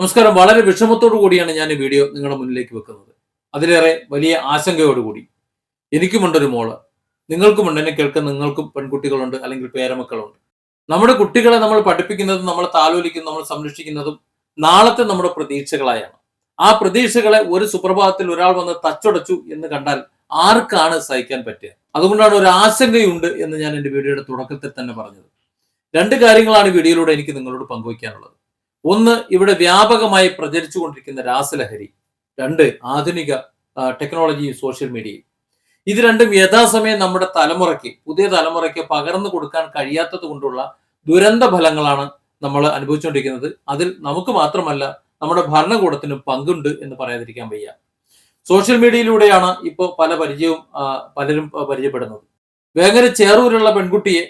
നമസ്കാരം. വളരെ വിഷമത്തോടു കൂടിയാണ് ഞാൻ ഈ വീഡിയോ നിങ്ങളുടെ മുന്നിലേക്ക് വെക്കുന്നത്. അതിലേറെ വലിയ ആശങ്കയോടുകൂടി എനിക്കുമുണ്ടൊരു മോൾ. നിങ്ങൾക്കുമുണ്ട്. എന്നെ കേൾക്കുന്ന നിങ്ങൾക്കും പെൺകുട്ടികളുണ്ട് അല്ലെങ്കിൽ പേരമക്കളുണ്ട്. നമ്മുടെ കുട്ടികളെ നമ്മൾ പഠിപ്പിക്കുന്നതും നമ്മൾ താലോലിക്കുന്നതും നമ്മൾ സംരക്ഷിക്കുന്നതും നാളത്തെ നമ്മുടെ പ്രതീക്ഷകളായാണ്. ആ പ്രതീക്ഷകളെ ഒരു സുപ്രഭാതത്തിൽ ഒരാൾ വന്ന് തച്ചുടച്ചു എന്ന് കണ്ടാൽ ആർക്കാണ് സഹിക്കാൻ പറ്റുക? അതുകൊണ്ടാണ് ഒരു ആശങ്കയുണ്ട് എന്ന് ഞാൻ എന്റെ വീഡിയോയുടെ തുടക്കത്തിൽ തന്നെ പറഞ്ഞത്. രണ്ട് കാര്യങ്ങളാണ് വീഡിയോയിലൂടെ എനിക്ക് നിങ്ങളോട് പങ്കുവയ്ക്കാനുള്ളത്. ഒന്ന് ഇവിടെ വ്യാപകമായി പ്രചരിച്ചുകൊണ്ടിരിക്കുന്ന രാസലഹരി രണ്ട് ആധുനിക ടെക്നോളജി ടെക്നോളജിയും സോഷ്യൽ മീഡിയയും ഇത് രണ്ടും യഥാസമയം നമ്മുടെ തലമുറയ്ക്ക് പുതിയ തലമുറയ്ക്ക് പകർന്നു കൊടുക്കാൻ കഴിയാത്തത് കൊണ്ടുള്ള ദുരന്ത ഫലങ്ങളാണ് നമ്മൾ അനുഭവിച്ചുകൊണ്ടിരിക്കുന്നത്. അതിൽ നമുക്ക് മാത്രമല്ല നമ്മുടെ ഭരണകൂടത്തിനും പങ്കുണ്ട് എന്ന് പറയാതിരിക്കാൻ വയ്യ. സോഷ്യൽ മീഡിയയിലൂടെയാണ് ഇപ്പോൾ പല പരിചയവും പലരും പരിചയപ്പെടുന്നത്. വേങ്ങര ചേറൂരുള്ള പെൺകുട്ടിയെ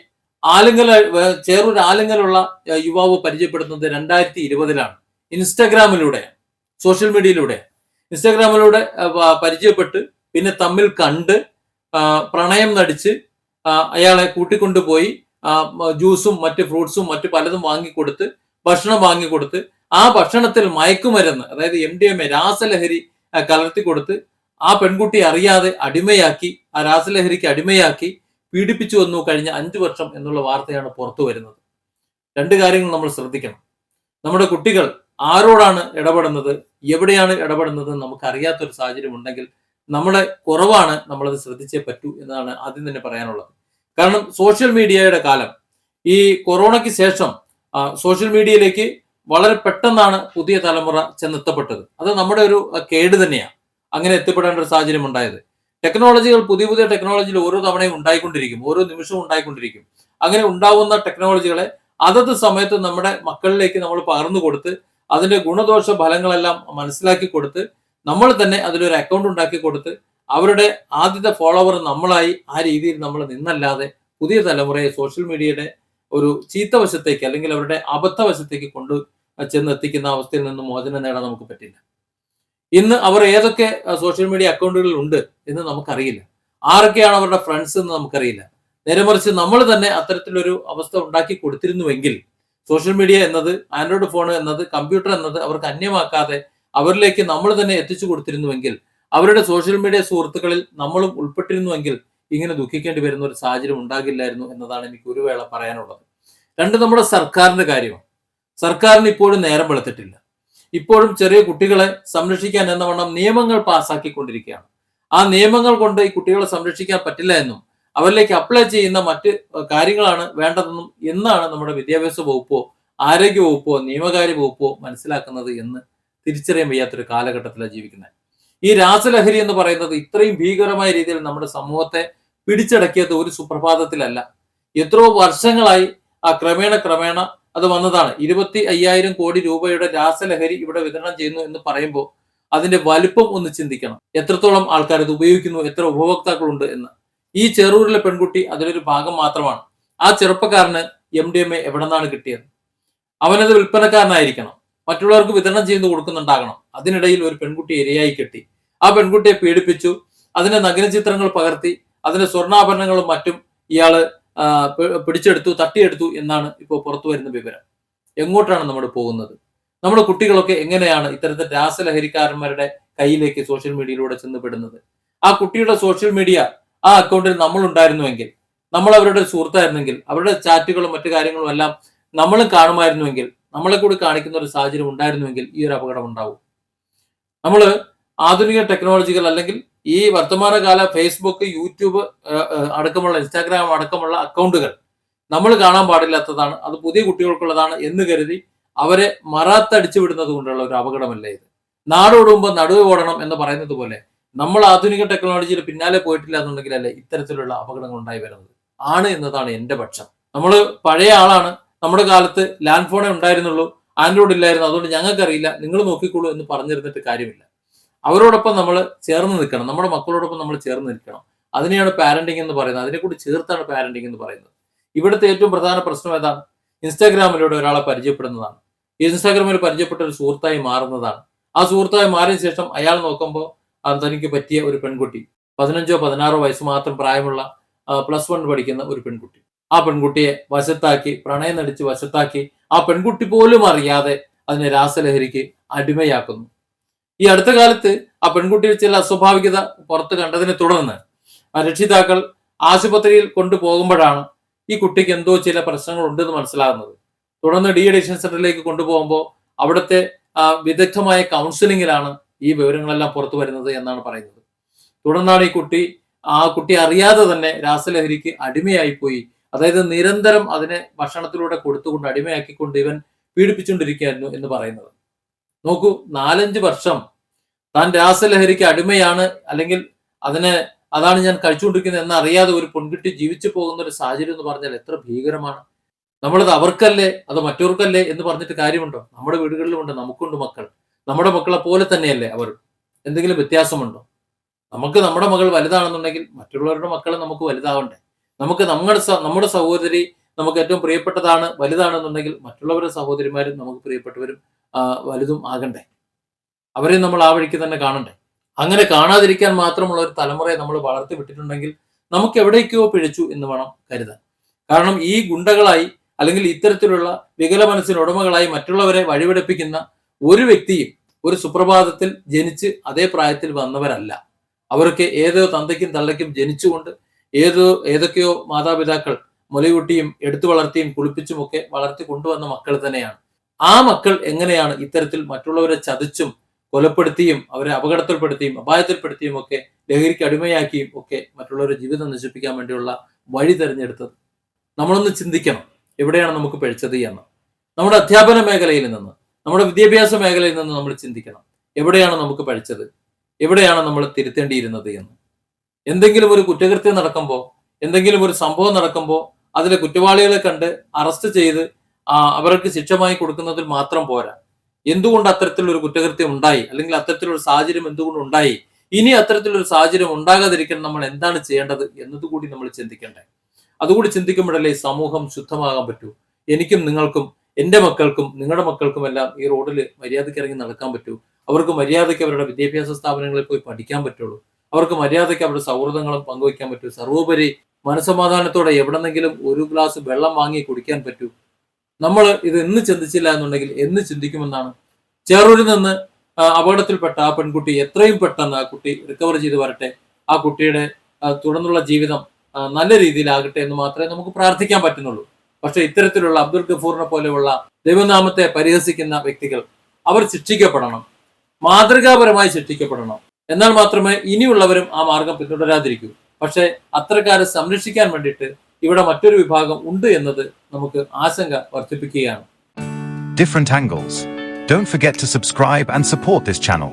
വേ- ചേറൂർ ആലിംഗലുള്ള യുവാവ് പരിചയപ്പെടുന്നത് രണ്ടായിരത്തി ഇരുപതിലാണ് ഇൻസ്റ്റാഗ്രാമിലൂടെ സോഷ്യൽ മീഡിയയിലൂടെ. ഇൻസ്റ്റാഗ്രാമിലൂടെ പരിചയപ്പെട്ട് പിന്നെ തമ്മിൽ കണ്ട് പ്രണയം നടിച്ച് അയാളെ കൂട്ടിക്കൊണ്ടുപോയി ജ്യൂസും മറ്റ് ഫ്രൂട്ട്സും മറ്റ് പലതും വാങ്ങിക്കൊടുത്ത് ഭക്ഷണം വാങ്ങിക്കൊടുത്ത് ആ ഭക്ഷണത്തിൽ മയക്കുമരുന്ന് അതായത് എം ഡി എം എ രാസലഹരി കലർത്തി കൊടുത്ത് ആ പെൺകുട്ടി അറിയാതെ അടിമയാക്കി ആ രാസലഹരിക്ക് അടിമയാക്കി പീഡിപ്പിച്ചു വന്നു കഴിഞ്ഞ അഞ്ചു വർഷം എന്നുള്ള വാർത്തയാണ് പുറത്തു വരുന്നത്. രണ്ട് കാര്യങ്ങൾ നമ്മൾ ശ്രദ്ധിക്കണം. നമ്മുടെ കുട്ടികൾ ആരോടാണ് ഇടപെടുന്നത്? എവിടെയാണ് ഇടപെടുന്നത്? നമുക്ക് അറിയാത്തൊരു സാഹചര്യം ഉണ്ടെങ്കിൽ നമ്മുടെ കുറവാണ് നമ്മളത് ശ്രദ്ധിച്ചേ പറ്റൂ എന്നാണ് ആദ്യം തന്നെ പറയാനുള്ളത്. കാരണം സോഷ്യൽ മീഡിയയുടെ കാലം ഈ കൊറോണയ്ക്ക് ശേഷം സോഷ്യൽ മീഡിയയിലേക്ക് വളരെ പെട്ടെന്നാണ് പുതിയ തലമുറ ചെന്നെത്തപ്പെട്ടത്. അത് നമ്മുടെ ഒരു കേട് തന്നെയാണ്. അങ്ങനെ എത്തിപ്പെടേണ്ട ഒരു സാഹചര്യം ഉണ്ടായത്. ടെക്നോളജികൾ പുതിയ പുതിയ ടെക്നോളജികൾ ഓരോ തവണയും ഉണ്ടായിക്കൊണ്ടിരിക്കും ഓരോ നിമിഷവും ഉണ്ടായിക്കൊണ്ടിരിക്കും. അങ്ങനെ ഉണ്ടാവുന്ന ടെക്നോളജികളെ അതത് സമയത്ത് നമ്മുടെ മക്കളിലേക്ക് നമ്മൾ പകർന്നു കൊടുത്ത് അതിന്റെ ഗുണദോഷ ഫലങ്ങളെല്ലാം മനസ്സിലാക്കി കൊടുത്ത് നമ്മൾ തന്നെ അതിലൊരു അക്കൗണ്ട് ഉണ്ടാക്കി കൊടുത്ത് അവരുടെ ആദ്യത്തെ ഫോളോവർ നമ്മളായി ആ രീതിയിൽ നമ്മൾ നിന്നല്ലാതെ പുതിയ തലമുറയെ സോഷ്യൽ മീഡിയയുടെ ഒരു ചീത്ത വശത്തേക്ക് അല്ലെങ്കിൽ അവരുടെ അബദ്ധ വശത്തേക്ക് കൊണ്ട് ചെന്ന് എത്തിക്കുന്ന അവസ്ഥയിൽ നിന്ന് മോചനം നേടാൻ നമുക്ക് പറ്റില്ല. ഇന്ന് അവർ ഏതൊക്കെ സോഷ്യൽ മീഡിയ അക്കൗണ്ടുകളിൽ ഉണ്ട് എന്ന് നമുക്കറിയില്ല. ആരൊക്കെയാണ് അവരുടെ ഫ്രണ്ട്സ് എന്ന് നമുക്കറിയില്ല. നേരെ മറിച്ച് നമ്മൾ തന്നെ അത്തരത്തിലൊരു അവസ്ഥ ഉണ്ടാക്കി കൊടുത്തിരുന്നുവെങ്കിൽ സോഷ്യൽ മീഡിയ എന്നത് ആൻഡ്രോയിഡ് ഫോൺ എന്നത് കമ്പ്യൂട്ടർ എന്നത് അവർക്ക് അന്യമാക്കാതെ അവരിലേക്ക് നമ്മൾ തന്നെ എത്തിച്ചു കൊടുത്തിരുന്നുവെങ്കിൽ അവരുടെ സോഷ്യൽ മീഡിയ സുഹൃത്തുക്കളിൽ നമ്മളും ഉൾപ്പെട്ടിരുന്നുവെങ്കിൽ ഇങ്ങനെ ദുഃഖിക്കേണ്ടി വരുന്ന ഒരു സാഹചര്യം ഉണ്ടാകില്ലായിരുന്നു എന്നതാണ് എനിക്ക് ഒരു വേള പറയാനുള്ളത്. രണ്ട് നമ്മുടെ സർക്കാരിന്റെ കാര്യമാണ്. സർക്കാരിന് ഇപ്പോഴും നേരം വെളുത്തിട്ടില്ല. ഇപ്പോഴും ചെറിയ കുട്ടികളെ സംരക്ഷിക്കാൻ എന്നവണ്ണം നിയമങ്ങൾ പാസ്സാക്കിക്കൊണ്ടിരിക്കുകയാണ് ആ നിയമങ്ങൾ കൊണ്ട് ഈ കുട്ടികളെ സംരക്ഷിക്കാൻ പറ്റില്ല എന്നും അവരിലേക്ക് അപ്ലൈ ചെയ്യുന്ന മറ്റ് കാര്യങ്ങളാണ് വേണ്ടതെന്നും എന്നാണ് നമ്മുടെ വിദ്യാഭ്യാസ വകുപ്പോ ആരോഗ്യ വകുപ്പോ നിയമകാര്യ വകുപ്പോ മനസ്സിലാക്കുന്നത് എന്ന് തിരിച്ചറിയാൻ വയ്യാത്തൊരു കാലഘട്ടത്തിലാണ് ജീവിക്കുന്നത്. ഈ രാസലഹരി എന്ന് പറയുന്നത് ഇത്രയും ഭീകരമായ രീതിയിൽ നമ്മുടെ സമൂഹത്തെ പിടിച്ചടക്കിയത് ഒരു സുപ്രഭാതത്തിലല്ല. എത്രയോ വർഷങ്ങളായി ആ ക്രമേണ ക്രമേണ അത് വന്നതാണ്. ഇരുപത്തി അയ്യായിരം കോടി രൂപയുടെ രാസലഹരി ഇവിടെ വിതരണം ചെയ്യുന്നു എന്ന് പറയുമ്പോൾ അതിന്റെ വലുപ്പം ഒന്ന് ചിന്തിക്കണം. എത്രത്തോളം ആൾക്കാർ ഇത് ഉപയോഗിക്കുന്നു എത്ര ഉപഭോക്താക്കളുണ്ട് എന്ന്. ഈ ചെറൂരിലെ പെൺകുട്ടി അതിലൊരു ഭാഗം മാത്രമാണ്. ആ ചെറുപ്പക്കാരന് എം ഡി എം എ എവിടെ നിന്നാണ് കിട്ടിയത്? അവനത് വിൽപ്പനക്കാരനായിരിക്കണം. മറ്റുള്ളവർക്ക് വിതരണം ചെയ്ത് കൊടുക്കുന്നുണ്ടാകണം. അതിനിടയിൽ ഒരു പെൺകുട്ടി ഇരയായി കെട്ടി. ആ പെൺകുട്ടിയെ പീഡിപ്പിച്ചു. അതിന്റെ നഗ്നചിത്രങ്ങൾ പകർത്തി. അതിന്റെ സ്വർണാഭരണങ്ങളും മറ്റും ഇയാൾ പിടിച്ചെടുത്തു തട്ടിയെടുത്തു എന്നാണ് ഇപ്പോൾ പുറത്തു വരുന്ന വിവരം. എങ്ങോട്ടാണ് നമ്മൾ പോകുന്നത്? നമ്മുടെ കുട്ടികളൊക്കെ എങ്ങനെയാണ് ഇത്തരത്തിൽ രാസലഹരിക്കാരന്മാരുടെ കയ്യിലേക്ക് സോഷ്യൽ മീഡിയയിലൂടെ ചെന്നപ്പെടുന്നത് ആ കുട്ടിയുടെ സോഷ്യൽ മീഡിയ ആ അക്കൗണ്ടിൽ നമ്മൾ ഉണ്ടായിരുന്നുവെങ്കിൽ നമ്മൾ അവരുടെ സുഹൃത്തായിരുന്നെങ്കിൽ അവരുടെ ചാറ്റുകളും മറ്റു കാര്യങ്ങളും എല്ലാം നമ്മളും കാണുമായിരുന്നുവെങ്കിൽ നമ്മളെ കൂടി കാണിക്കുന്ന ഒരു സാഹചര്യം ഉണ്ടായിരുന്നുവെങ്കിൽ ഈ ഒരു അപകടം ഉണ്ടാവും. നമ്മൾ ആധുനിക ടെക്നോളജികൾ അല്ലെങ്കിൽ ഈ വർത്തമാനകാല ഫേസ്ബുക്ക് യൂട്യൂബ് അടക്കമുള്ള ഇൻസ്റ്റാഗ്രാം അടക്കമുള്ള അക്കൗണ്ടുകൾ നമ്മൾ കാണാൻ പാടില്ലാത്തതാണ്. അത് പുതിയ കുട്ടികൾക്കുള്ളതാണ് എന്ന് കരുതി അവരെ മറാത്തടിച്ചു വിടുന്നത് കൊണ്ടുള്ള ഒരു അപകടമല്ലേ ഇത്. നാടോടുമ്പോൾ നടുവ് ഓടണം എന്ന് പറയുന്നത് പോലെ നമ്മൾ ആധുനിക ടെക്നോളജിയിൽ പിന്നാലെ പോയിട്ടില്ല എന്നുണ്ടെങ്കിൽ അല്ലേ ഇത്തരത്തിലുള്ള അപകടങ്ങൾ ഉണ്ടായി വരുന്നത്. ആണ് എന്നതാണ് എന്റെ പക്ഷം. നമ്മൾ പഴയ ആളാണ്. നമ്മുടെ കാലത്ത് ലാൻഡ് ഫോണേ ഉണ്ടായിരുന്നുള്ളൂ. ആൻഡ്രോയിഡ് ഇല്ലായിരുന്നു. അതുകൊണ്ട് ഞങ്ങൾക്കറിയില്ല. നിങ്ങൾ നോക്കിക്കോളൂ എന്ന് പറഞ്ഞിരുന്നിട്ട് കാര്യമില്ല. അവരോടൊപ്പം നമ്മൾ ചേർന്ന് നിൽക്കണം. നമ്മുടെ മക്കളോടൊപ്പം നമ്മൾ ചേർന്ന് നിൽക്കണം. അതിനെയാണ് പാരന്റിങ് എന്ന് പറയുന്നത്. അതിനെ കൂടി ചേർത്താണ് പാരന്റിങ് എന്ന് പറയുന്നത്. ഇവിടുത്തെ ഏറ്റവും പ്രധാന പ്രശ്നം ഏതാണ് ഇൻസ്റ്റാഗ്രാമിലൂടെ ഒരാളെ പരിചയപ്പെടുന്നതാണ്. ഇൻസ്റ്റാഗ്രാമിൽ പരിചയപ്പെട്ട ഒരു സുഹൃത്തായി മാറുന്നതാണ്. ആ സുഹൃത്തായി മാറിയ ശേഷം അയാൾ നോക്കുമ്പോൾ തനിക്ക് പറ്റിയ ഒരു പെൺകുട്ടി പതിനഞ്ചോ പതിനാറോ വയസ്സ് മാത്രം പ്രായമുള്ള പ്ലസ് വൺ പഠിക്കുന്ന ഒരു പെൺകുട്ടി. ആ പെൺകുട്ടിയെ വശത്താക്കി പ്രണയം നടിച്ച് വശത്താക്കി ആ പെൺകുട്ടി പോലും അറിയാതെ അതിനെ രാസലഹരിക്ക് അടിമയാക്കുന്നു. ഈ അടുത്ത കാലത്ത് ആ പെൺകുട്ടിയിൽ ചില അസ്വാഭാവികത പുറത്ത് കണ്ടതിനെ തുടർന്ന് രക്ഷിതാക്കൾ ആശുപത്രിയിൽ കൊണ്ടുപോകുമ്പോഴാണ് ഈ കുട്ടിക്ക് എന്തോ ചില പ്രശ്നങ്ങൾ ഉണ്ടെന്ന് മനസ്സിലാകുന്നത്. തുടർന്ന് ഡി അഡിക്ഷൻ സെന്ററിലേക്ക് കൊണ്ടുപോകുമ്പോൾ അവിടുത്തെ വിദഗ്ധമായ കൗൺസിലിങ്ങിലാണ് ഈ വിവരങ്ങളെല്ലാം പുറത്തു വരുന്നത് എന്നാണ് പറയുന്നത്. തുടർന്നാണ് ഈ കുട്ടി ആ കുട്ടി അറിയാതെ തന്നെ രാസലഹരിക്ക് അടിമയായി പോയി അതായത് നിരന്തരം അതിനെ ഭക്ഷണത്തിലൂടെ കൊടുത്തുകൊണ്ട് അടിമയാക്കിക്കൊണ്ട് ഇവൻ പീഡിപ്പിച്ചുകൊണ്ടിരിക്കുകയായിരുന്നു എന്ന് പറയുന്നത്. നോക്കൂ നാലഞ്ച് വർഷം താൻ രാസലഹരിക്ക് അടിമയാണ് അല്ലെങ്കിൽ അതിനെ അതാണ് ഞാൻ കഴിച്ചുകൊണ്ടിരിക്കുന്നത് എന്നറിയാതെ ഒരു പെൺകുട്ടി ജീവിച്ചു പോകുന്ന ഒരു സാഹചര്യം എന്ന് പറഞ്ഞാൽ എത്ര ഭീകരമാണ്. നമ്മളത് അവർക്കല്ലേ അത് മറ്റവർക്കല്ലേ എന്ന് പറഞ്ഞിട്ട് കാര്യമുണ്ടോ? നമ്മുടെ വീടുകളിലുമുണ്ട് നമുക്കുണ്ട് മക്കൾ. നമ്മുടെ മക്കളെ പോലെ തന്നെയല്ലേ അവർ? എന്തെങ്കിലും വ്യത്യാസമുണ്ടോ? നമുക്ക് നമ്മുടെ മകൾ വലുതാണെന്നുണ്ടെങ്കിൽ മറ്റുള്ളവരുടെ മക്കൾ നമുക്ക് വലുതാവണ്ടേ? നമുക്ക് നമ്മുടെ നമ്മുടെ സഹോദരി നമുക്ക് ഏറ്റവും പ്രിയപ്പെട്ടതാണ് വലുതാണെന്നുണ്ടെങ്കിൽ മറ്റുള്ളവരുടെ സഹോദരിമാരും നമുക്ക് പ്രിയപ്പെട്ടവരും വലുതും ആകണ്ടേ? അവരെ നമ്മൾ ആ വഴിക്ക് തന്നെ കാണണ്ടേ? അങ്ങനെ കാണാതിരിക്കാൻ മാത്രമുള്ള ഒരു തലമുറയെ നമ്മൾ വളർത്തി വിട്ടിട്ടുണ്ടെങ്കിൽ നമുക്ക് എവിടേക്കോ പിഴച്ചു എന്ന് വേണം കരുതാൻ. കാരണം ഈ ഗുണ്ടകളായി അല്ലെങ്കിൽ ഇത്തരത്തിലുള്ള വികല മനസ്സിന് ഉടമകളായി മറ്റുള്ളവരെ വഴിപിടിപ്പിക്കുന്ന ഒരു വ്യക്തിയും ഒരു സുപ്രഭാതത്തിൽ ജനിച്ച് അതേ പ്രായത്തിൽ വന്നവരല്ല. അവർക്ക് ഏതോ തന്തയ്ക്കും തള്ളയ്ക്കും ജനിച്ചുകൊണ്ട് ഏതോ ഏതൊക്കെയോ മാതാപിതാക്കൾ മുലയൂട്ടിയും എടുത്തു വളർത്തിയും കുളിപ്പിച്ചുമൊക്കെ വളർത്തി കൊണ്ടുവന്ന മക്കൾ തന്നെയാണ്. ആ മക്കൾ എങ്ങനെയാണ് ഇത്തരത്തിൽ മറ്റുള്ളവരെ ചതിച്ചും കൊലപ്പെടുത്തിയും അവരെ അപകടത്തിൽപ്പെടുത്തിയും അപായത്തിൽപ്പെടുത്തിയും ഒക്കെ ലഹരിക്ക് അടിമയാക്കിയും ഒക്കെ മറ്റുള്ളവരുടെ ജീവിതം നശിപ്പിക്കാൻ വേണ്ടിയുള്ള വഴി തെരഞ്ഞെടുത്തത്. നമ്മളൊന്ന് ചിന്തിക്കണം എവിടെയാണ് നമുക്ക് പിഴച്ചത് എന്ന്. നമ്മുടെ അധ്യാപന മേഖലയിൽ നിന്ന് നമ്മുടെ വിദ്യാഭ്യാസ മേഖലയിൽ നിന്ന് നമ്മൾ ചിന്തിക്കണം എവിടെയാണ് നമുക്ക് പഴിച്ചത്? എവിടെയാണ് നമ്മൾ തിരുത്തേണ്ടിയിരുന്നത് എന്ന്. എന്തെങ്കിലും ഒരു കുറ്റകൃത്യം നടക്കുമ്പോൾ എന്തെങ്കിലും ഒരു സംഭവം നടക്കുമ്പോൾ അതിലെ കുറ്റവാളികളെ കണ്ട് അറസ്റ്റ് ചെയ്ത് അവർക്ക് ശിക്ഷമായി കൊടുക്കുന്നതിൽ മാത്രം പോരാ. എന്തുകൊണ്ട് അത്തരത്തിലൊരു കുറ്റകൃത്യം ഉണ്ടായി? അല്ലെങ്കിൽ അത്തരത്തിലൊരു സാഹചര്യം എന്തുകൊണ്ട് ഉണ്ടായി? ഇനി അത്തരത്തിലൊരു സാഹചര്യം ഉണ്ടാകാതിരിക്കാൻ നമ്മൾ എന്താണ് ചെയ്യേണ്ടത് എന്നതുകൂടി നമ്മൾ ചിന്തിക്കേണ്ടത് അതുകൂടി ചിന്തിക്കുമ്പോഴല്ലേ സമൂഹം ശുദ്ധമാകാൻ പറ്റൂ. എനിക്കും നിങ്ങൾക്കും എന്റെ മക്കൾക്കും നിങ്ങളുടെ മക്കൾക്കും എല്ലാം ഈ റോഡിൽ മര്യാദയ്ക്ക് ഇറങ്ങി നടക്കാൻ പറ്റൂ. അവർക്ക് മര്യാദയ്ക്ക് അവരുടെ വിദ്യാഭ്യാസ സ്ഥാപനങ്ങളിൽ പോയി പഠിക്കാൻ പറ്റുള്ളൂ. അവർക്ക് മര്യാദയ്ക്ക് അവരുടെ സൗഹൃദങ്ങളും പങ്കുവയ്ക്കാൻ പറ്റൂ. സർവോപരി മനസമാധാനത്തോടെ എവിടെന്നെങ്കിലും ഒരു ഗ്ലാസ് വെള്ളം വാങ്ങി കുടിക്കാൻ പറ്റൂ. നമ്മൾ ഇത് എന്ന് ചിന്തിച്ചില്ല എന്നുണ്ടെങ്കിൽ എന്ന് ചിന്തിക്കുമെന്നാണ്. ചേറൂരിൽ നിന്ന് അപകടത്തിൽപ്പെട്ട ആ പെൺകുട്ടി എത്രയും പെട്ടെന്ന് ആ കുട്ടി റിക്കവർ ചെയ്ത് വരട്ടെ. ആ കുട്ടിയുടെ തുടർന്നുള്ള ജീവിതം നല്ല രീതിയിലാകട്ടെ എന്ന് മാത്രമേ നമുക്ക് പ്രാർത്ഥിക്കാൻ പറ്റുന്നുള്ളൂ. പക്ഷേ ഇത്തരത്തിലുള്ള അബ്ദുൽ ഗഫൂറിനെ പോലെയുള്ള ദൈവനാമത്തെ പരിഹസിക്കുന്ന വ്യക്തികൾ അവർ ശിക്ഷിക്കപ്പെടണം. മാതൃകാപരമായി ശിക്ഷിക്കപ്പെടണം. എന്നാൽ മാത്രമേ ഇനിയുള്ളവരും ആ മാർഗം പിന്തുടരാതിരിക്കൂ. പക്ഷേ അത്തരക്കാരെ സംരക്ഷിക്കാൻ വേണ്ടിയിട്ട് ഇവിടെ മറ്റൊരു വിഭാഗം ഉണ്ട് എന്നത് നമുക്ക് ആശങ്ക വർദ്ധിപ്പിക്കുകയാണ് different angles. Don't forget to subscribe and support this channel.